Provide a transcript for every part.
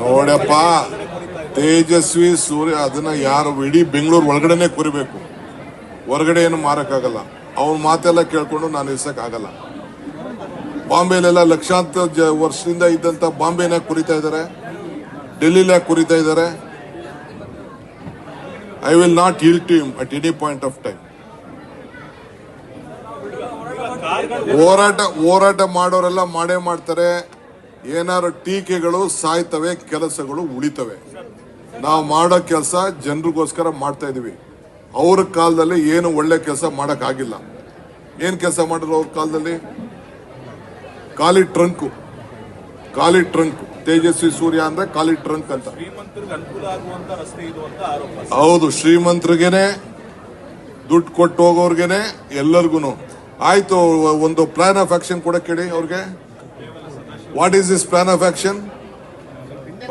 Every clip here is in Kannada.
ನೋಡಪ್ಪ, ತೇಜಸ್ವಿ ಸೂರ್ಯ, ಅದನ್ನ ಯಾರು ಇಡೀ ಬೆಂಗಳೂರು ಒಳಗಡೆನೆ ಕುರಿಬೇಕು. ಹೊರಗಡೆ ಏನು ಮಾರಕ್ಕಾಗಲ್ಲ. ಅವನ ಮಾತೆಲ್ಲ ಕೇಳ್ಕೊಂಡು ನಾನು ಆಗಲ್ಲ ಬಾಂಬೆಲೆಲ್ಲ ಲಕ್ಷಾಂತರ ವರ್ಷದಿಂದ ಇದ್ದಂತ ಬಾಂಬೆನ ಕುರಿತಾ ಇದ್ದಾರೆ ಡೆಲ್ಲಿಲ ಕುರಿತಾ ಇದ್ದಾರೆ I will not yield to him at any point of time ಹೋರಾಟ ಹೋರಾಟ ಮಾಡೋರೆಲ್ಲ ಮಾಡೇ ಮಾಡ್ತಾರೆ. ಏನಾದ್ರು ಟೀಕೆಗಳು ಸಾಯ್ತವೆ ಕೆಲಸಗಳು ಉಳಿತವೆ. ನಾವು ಮಾಡೋ ಕೆಲಸ ಜನರಿಗೋಸ್ಕರ ಮಾಡ್ತಾ ಇದೀವಿ. ಅವ್ರ ಕಾಲದಲ್ಲಿ ಏನು ಒಳ್ಳೆ ಕೆಲಸ ಮಾಡೋಕ್ಕಾಗಿಲ್ಲ. ಆಗಿಲ್ಲ ಏನ್ ಕೆಲಸ ಮಾಡಿದ್ರು ಅವ್ರ ಕಾಲದಲ್ಲಿ? ಖಾಲಿ ಟ್ರಂಕು. ಖಾಲಿ ಟ್ರಂಕ್. ತೇಜಸ್ವಿ ಸೂರ್ಯ ಅಂದ್ರೆ ಖಾಲಿ ಟ್ರಂಕ್ ಅಂತ. ಹೌದು ಶ್ರೀಮಂತರಿಗೆನೆ ದುಡ್ಡು ಕೊಟ್ಟು ಹೋಗೋರ್ಗೆನೆ ಎಲ್ಲರಿಗೂ ಆಯ್ತು ಒಂದು ಪ್ಲಾನ್ ಆಫ್ ಆಕ್ಷನ್ ಕೂಡ ಕೇಳಿ ಅವ್ರಿಗೆ. What is this plan of action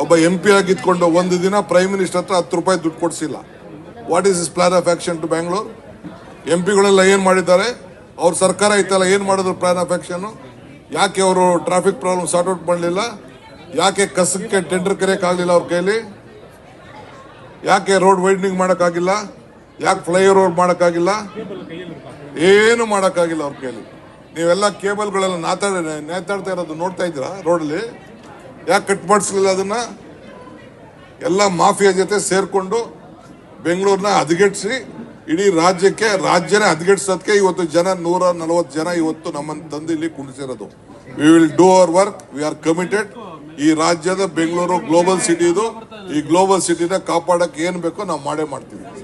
ಒಬ್ಬ ಎಂ ಪಿ ಆಗಿ ಇದ್ಕೊಂಡು ಒಂದು ದಿನ ಪ್ರೈಮ್ ಮಿನಿಸ್ಟರ್ ಹತ್ರ ಹತ್ತು ರೂಪಾಯಿ ದುಡ್ಡು ಕೊಡಿಸಿಲ್ಲ. What is this plan of action to Bangalore M ಪಿಗಳೆಲ್ಲ ಏನು ಮಾಡಿದ್ದಾರೆ? ಅವ್ರ ಸರ್ಕಾರ ಐತಲ್ಲ, ಏನು ಮಾಡಿದ್ರು ಪ್ಲಾನ್ ಆಫ್ ಆಕ್ಷನ್ ಯಾಕೆ ಅವರು ಟ್ರಾಫಿಕ್ ಪ್ರಾಬ್ಲಮ್ ಸಾರ್ಟ್ ಔಟ್ ಮಾಡಲಿಲ್ಲ? ಯಾಕೆ ಕಸಕ್ಕೆ ಟೆಂಡರ್ ಕರೆಯೋಕ್ಕಾಗಲಿಲ್ಲ ಅವ್ರ ಕೈಲಿ? ಯಾಕೆ ರೋಡ್ ವೈಡ್ನಿಂಗ್ ಮಾಡೋಕ್ಕಾಗಿಲ್ಲ? ಯಾಕೆ ಫ್ಲೈಓವರ್ ಮಾಡೋಕ್ಕಾಗಿಲ್ಲ? ಏನು ಮಾಡೋಕ್ಕಾಗಿಲ್ಲ ಅವ್ರ ಕೈಲಿ. ನೀವೆಲ್ಲ ಕೇಬಲ್ಗಳೆಲ್ಲ ನಾತಾಡ ನೇತಾಡ್ತಾ ಇರೋದು ನೋಡ್ತಾ ಇದ್ದೀರಾ ರೋಡಲ್ಲಿ? ಯಾಕೆ ಕಟ್ ಮಾಡಿಸ್ಲಿಲ್ಲ ಅದನ್ನು? ಎಲ್ಲ ಮಾಫಿಯಾ ಜೊತೆ ಸೇರಿಕೊಂಡು ಬೆಂಗಳೂರನ್ನ ಹದಗೆಡಿಸಿ ಇಡೀ ರಾಜ್ಯಕ್ಕೆ, ರಾಜ್ಯನೇ ಹದಗೆಡ್ಸೋದಕ್ಕೆ ಇವತ್ತು ಜನ ನೂರ ನಲವತ್ತು ಜನ ಇವತ್ತು ನಮ್ಮನ್ನು ತಂದು ಇಲ್ಲಿ ಕುಣಿಸಿರೋದು we will do our work we are committed ಈ ರಾಜ್ಯದ ಬೆಂಗಳೂರು ಗ್ಲೋಬಲ್ ಸಿಟಿ ಇದು. ಈ ಗ್ಲೋಬಲ್ ಸಿಟಿನ ಕಾಪಾಡಕ್ಕೆ ಏನು ಬೇಕೋ ನಾವು ಮಾಡೇ ಮಾಡ್ತೀವಿ.